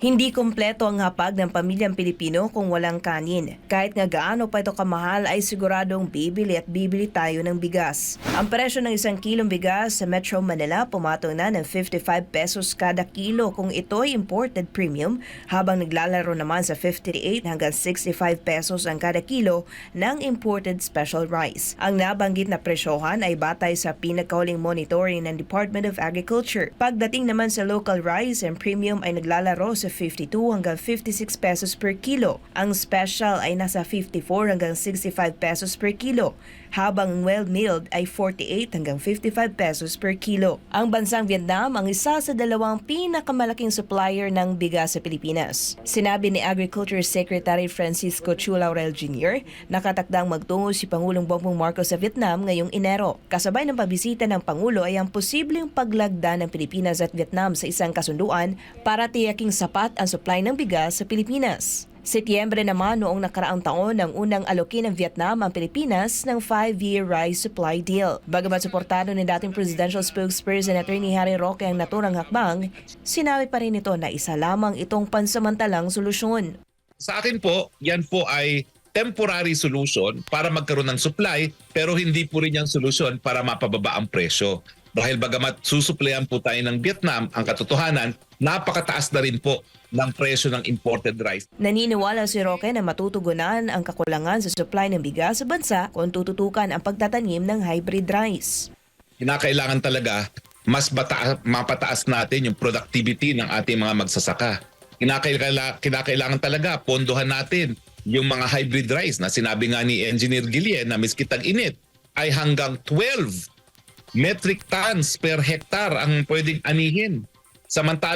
Hindi kompleto ang hapag ng pamilyang Pilipino kung walang kanin. Kahit nga gaano pa ito kamahal ay siguradong bibili at bibili tayo ng bigas. Ang presyo ng isang kilong bigas sa Metro Manila pumatong na ng 55 pesos kada kilo kung ito ay imported premium habang naglalaro naman sa 58 hanggang 65 pesos ang kada kilo ng imported special rice. Ang nabanggit na presyohan ay batay sa pinagkahuling monitoring ng Department of Agriculture. Pagdating naman sa local rice and premium ay naglalaro sa 52 hanggang 56 pesos per kilo. Ang special ay nasa 54 hanggang 65 pesos per kilo, habang well-milled ay 48 hanggang 55 pesos per kilo. Ang bansang Vietnam ang isa sa dalawang pinakamalaking supplier ng bigas sa Pilipinas. Sinabi ni Agriculture Secretary Francisco Chu Laurel Jr. nakatakdang magtungo si Pangulong Bongbong Marcos sa Vietnam ngayong Enero. Kasabay ng pabisita ng Pangulo ay ang posibleng paglagda ng Pilipinas at Vietnam sa isang kasunduan para tiyaking sapat ang supply ng bigas sa Pilipinas. Setyembre naman noong nakaraang taon ng unang alokin ng Vietnam ang Pilipinas ng 5-year rice supply deal. Bagamat suportado ni dating presidential spokesperson Attorney Harry Roque ang naturang hakbang, sinabi pa rin ito na isa lamang itong pansamantalang solusyon. Sa akin po, yan po ay temporary solution para magkaroon ng supply pero hindi po rin yan solusyon para mapababa ang presyo. Dahil bagamat susuplayan po tayo ng Vietnam, ang katotohanan, napakataas na rin po ng presyo ng imported rice. Naniniwala si Roque na matutugunan ang kakulangan sa supply ng bigas sa bansa kung tututukan ang pagtatanim ng hybrid rice. Kinakailangan talaga mas bata- mapataas natin yung productivity ng ating mga magsasaka. Kinakaila- kinakailangan talaga pondohan natin yung mga hybrid rice na sinabi nga ni Engineer Gillian na miski tag-init ay hanggang 12 metric tons per hectare ang pwedeng anihin. Samantala